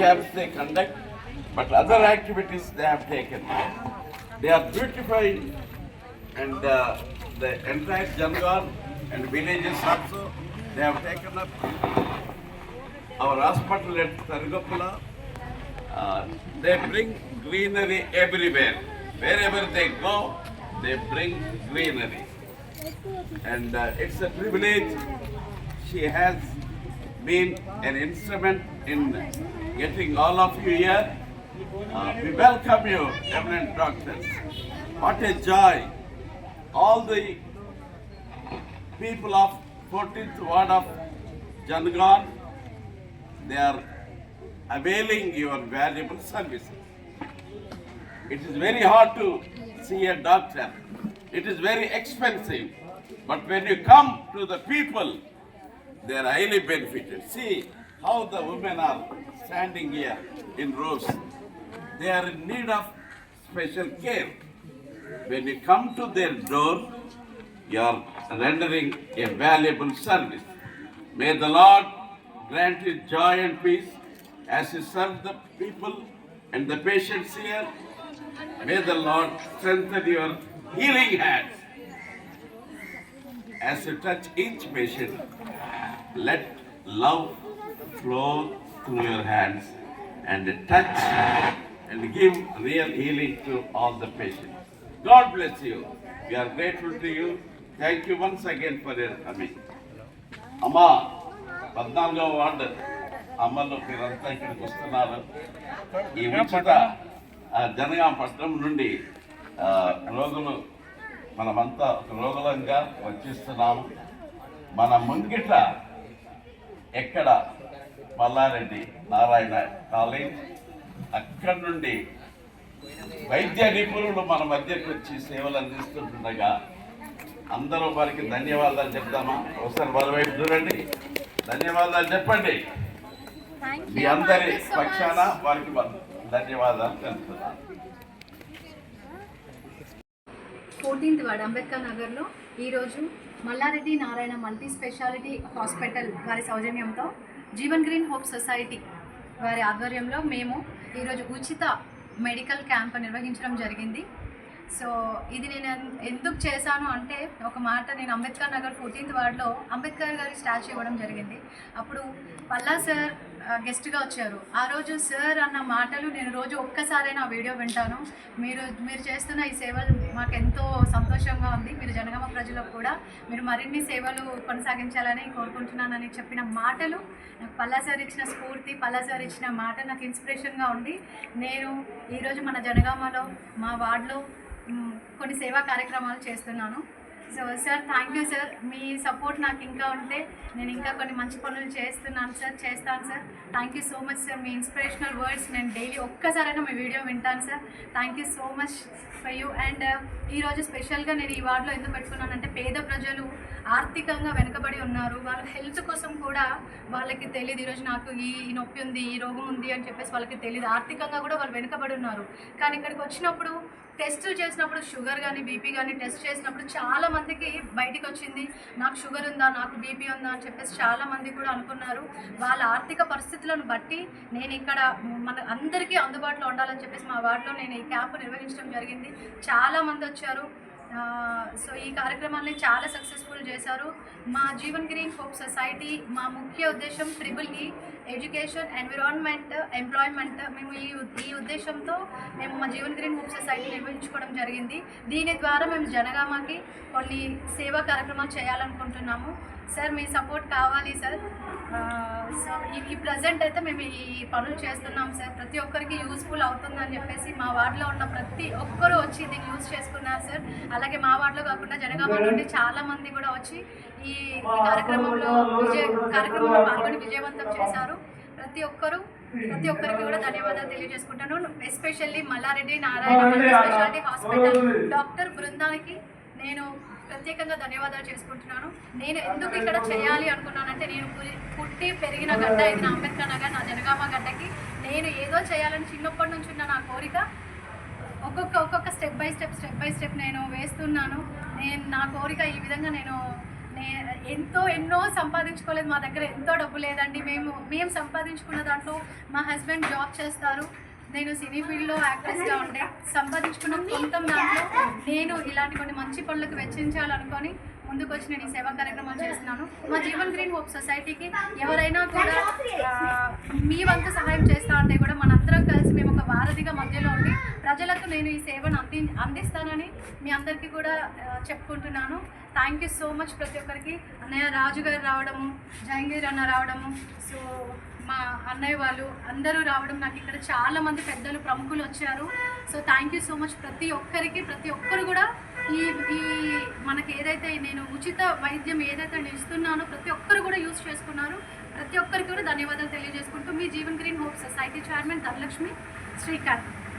camps they conduct, but other activities they have taken. They are beautifying and uh, the entire Jangar and villages also, they have taken up our hospital at Targapula. Uh, they bring greenery everywhere. Wherever they go, they bring greenery. And uh, it's a privilege. She has been an instrument in getting all of you here. Uh, we welcome you, eminent doctors. What a joy. All the people of 14th ward of Jangan, they are availing your valuable services. It is very hard to see a doctor. It is very expensive. But when you come to the people, they are highly benefited. See how the women are standing here in rows. They are in need of special care. When you come to their door, you are rendering a valuable service. May the Lord grant you joy and peace as you serve the people and the patients here. May the Lord strengthen your healing hands. As you touch each patient, let love flow through your hands and touch and give real healing to all the patients. God bless you. We are grateful to you. Thank you once again for your coming. అమ్మా పద్నాలుగవ ward అమ్మలు మీరంతా ఇక్కడికి వస్తున్నారు ఈ ఉచిత ఆ, జనగాం పట్టణం నుండి ఆ, రోగులు మనమంతా ఒక రోగులంగా వచ్చిస్తున్నాము మన ముంగిట ఎక్కడ మల్లారెడ్డి నారాయణ కాలేజ్ అక్కడి నుండి వైద్య నిపుణులు మన మధ్యకు వచ్చి సేవలు అందిస్తుండగా అందరూ వారికి ధన్యవాదాలు చెప్తామా ఒకసారి వాళ్ళ వైపు చూడండి ధన్యవాదాలు చెప్పండి మీ. అందరి పక్షాన. వారికి ధన్యవాదాలు తెలుపుతున్నాను ఫోర్టీన్త్ వార్డ్ అంబేద్కర్ నగర్లో ఈరోజు Malla Reddy Narayana multi speciality hospital వారి సౌజన్యంతో జీవన్ గ్రీన్ హోప్ సొసైటీ వారి ఆధ్వర్యంలో మేము ఈరోజు ఉచిత మెడికల్ క్యాంప్ నిర్వహించడం జరిగింది. సో ఇది నేను ఎన్- ఎందుకు చేశాను అంటే ఒక మాట నేను అంబేద్కర్ నగర్ ఫోర్టీన్త్ వార్డ్లో అంబేద్కర్ గారి స్టాచ్యూ ఇవ్వడం జరిగింది. అప్పుడు పల్లా సార్ గెస్ట్గా వచ్చారు. ఆ రోజు సార్ అన్న మాటలు నేను రోజు ఒక్కసారైనా ఆ వీడియో వింటాను. మీరు మీరు చేస్తున్న ఈ సేవలు మాకు ఎంతో సంతోషంగా ఉంది. మీరు జనగామ ప్రజలకు కూడా మీరు మరిన్ని సేవలు కొనసాగించాలని కోరుకుంటున్నానని చెప్పిన మాటలు నాకు పల్లా సార్ ఇచ్చిన స్ఫూర్తి పల్లా సార్ ఇచ్చిన మాట నాకు ఇన్స్పిరేషన్గా ఉంది. నేను ఈరోజు మన జనగామలో మా వార్డులో కొన్ని సేవా కార్యక్రమాలు చేస్తున్నాను. So sir thank you sir me support నాకు ఇంకా ఉంటే నేను ఇంకా కొన్ని మంచి పనులు చేస్తున్నాను సార్ చేస్తాను sir thank you so much sir me inspirational words నేను డైలీ ఒక్కసారైనా మీ వీడియో వింటాను sir thank you so much for you and ఈరోజు స్పెషల్గా నేను ఈ వార్డులో ఎందుకు పెట్టుకున్నానంటే పేద ప్రజలు ఆర్థికంగా వెనుకబడి ఉన్నారు. వాళ్ళ హెల్త్ కోసం కూడా వాళ్ళకి తెలియదు ఈరోజు నాకు ఈ నొప్పి ఉంది ఈ రోగం ఉంది అని చెప్పేసి వాళ్ళకి తెలియదు ఆర్థికంగా కూడా వాళ్ళు వెనుకబడి ఉన్నారు. కానీ ఇక్కడికి వచ్చినప్పుడు టెస్టులు చేసినప్పుడు షుగర్ కానీ బీపీ కానీ టెస్ట్ చేసినప్పుడు చాలా మందికి బయటికి వచ్చింది. నాకు షుగర్ ఉందా నాకు బీపీ ఉందా అని చెప్పేసి చాలా మంది కూడా అనుకున్నారు. వాళ్ళ ఆర్థిక పరిస్థితులను బట్టి నేను ఇక్కడ మన అందరికీ అందుబాటులో ఉండాలని చెప్పేసి మా వార్డులో నేను ఈ క్యాంపు నిర్వహించడం జరిగింది. చాలా మంది వచ్చారు. సో ఈ కార్యక్రమాన్ని చాలా సక్సెస్ఫుల్ చేశారు. మా జీవన్ గ్రీన్ హోప్ సొసైటీ మా ముఖ్య ఉద్దేశం ట్రిబుల్ ఈ ఎడ్యుకేషన్ ఎన్విరాన్మెంట్ ఎంప్లాయ్మెంట్ మేము ఈ ఈ ఉద్దేశంతో మేము మా జీవన్ గ్రీన్ హోప్ సొసైటీ నిర్వహించుకోవడం జరిగింది. దీని ద్వారా మేము జనగామకి కొన్ని సేవా కార్యక్రమాలు చేయాలనుకుంటున్నాము. సార్ మీ సపోర్ట్ కావాలి సార్. సో ఈ ప్రజెంట్ అయితే మేము ఈ పనులు చేస్తున్నాం సార్. ప్రతి ఒక్కరికి యూస్ఫుల్ అవుతుందని చెప్పేసి మా వార్డులో ఉన్న ప్రతి ఒక్కరూ వచ్చి దీన్ని యూజ్ చేసుకున్నారు సార్. అలాగే మా వార్డులో కాకుండా జనగామ నుండి చాలా మంది కూడా వచ్చి ఈ కార్యక్రమంలో విజయ కార్యక్రమంలో పాల్గొని విజయవంతం చేశారు. ప్రతి ఒక్కరూ ప్రతి ఒక్కరికి కూడా ధన్యవాదాలు తెలియజేసుకుంటాను. Especially Malla Reddy Narayana speciality hospital doctor బృందానికి నేను ప్రత్యేకంగా ధన్యవాదాలు చేసుకుంటున్నాను. నేను ఎందుకు ఇక్కడ చేయాలి అనుకున్నానంటే నేను పుట్టి పెరిగిన గడ్డ ఇది నా అంబేద్కర్ నగర్ నా జనగామ గడ్డకి. నేను ఏదో చేయాలని చిన్నప్పటి నుంచి ఉన్న నా కోరిక. ఒక్కొక్క ఒక్కొక్క step by step step by step నేను వేస్తున్నాను. నేను నా కోరిక ఈ విధంగా నేను ఎంతో ఎన్నో సంపాదించుకోలేదు మా దగ్గర ఎంతో డబ్బు లేదండి. మేము మేము సంపాదించుకున్న దాంట్లో మా హస్బెండ్ జాబ్ చేస్తారు. నేను సినీ ఫీల్డ్లో యాక్ట్రెస్గా ఉండే. సంపాదించుకున్న కొంత దాంట్లో నేను ఇలాంటి కొన్ని మంచి పనులకు వెచ్చించాలనుకొని ముందుకు వచ్చి నేను ఈ సేవా కార్యక్రమాలు చేస్తున్నాను. మా జీవన్ గ్రీన్ హోప్ సొసైటీకి ఎవరైనా కూడా మీ వంతు సహాయం చేస్తా ఉంటే కూడా మనందరం కలిసి మేము ఒక వారధిగా మధ్యలో ఉండి ప్రజలకు నేను ఈ సేవను అంది అందిస్తానని మీ అందరికీ కూడా చెప్పుకుంటున్నాను. థ్యాంక్ యూ సో మచ్ ప్రతి ఒక్కరికి. అన్నయ్య రాజు గారు రావడము జహంగీర్ అన్న రావడము సో మా అన్నయ్య వాళ్ళు అందరూ రావడం నాకు ఇక్కడ చాలా మంది పెద్దలు ప్రముఖులు వచ్చారు. So thank you so much ప్రతి ఒక్కరికి ప్రతి ఒక్కరు కూడా ఈ ఈ మనకి ఏదైతే నేను ఉచిత వైద్యం ఏదైతే నేను ఇస్తున్నానో ప్రతి ఒక్కరు కూడా యూజ్ చేసుకున్నారు. ప్రతి ఒక్కరికి కూడా ధన్యవాదాలు తెలియజేసుకుంటూ మీ Jeevan green hope society chairman Dhanalakshmi Srikanth.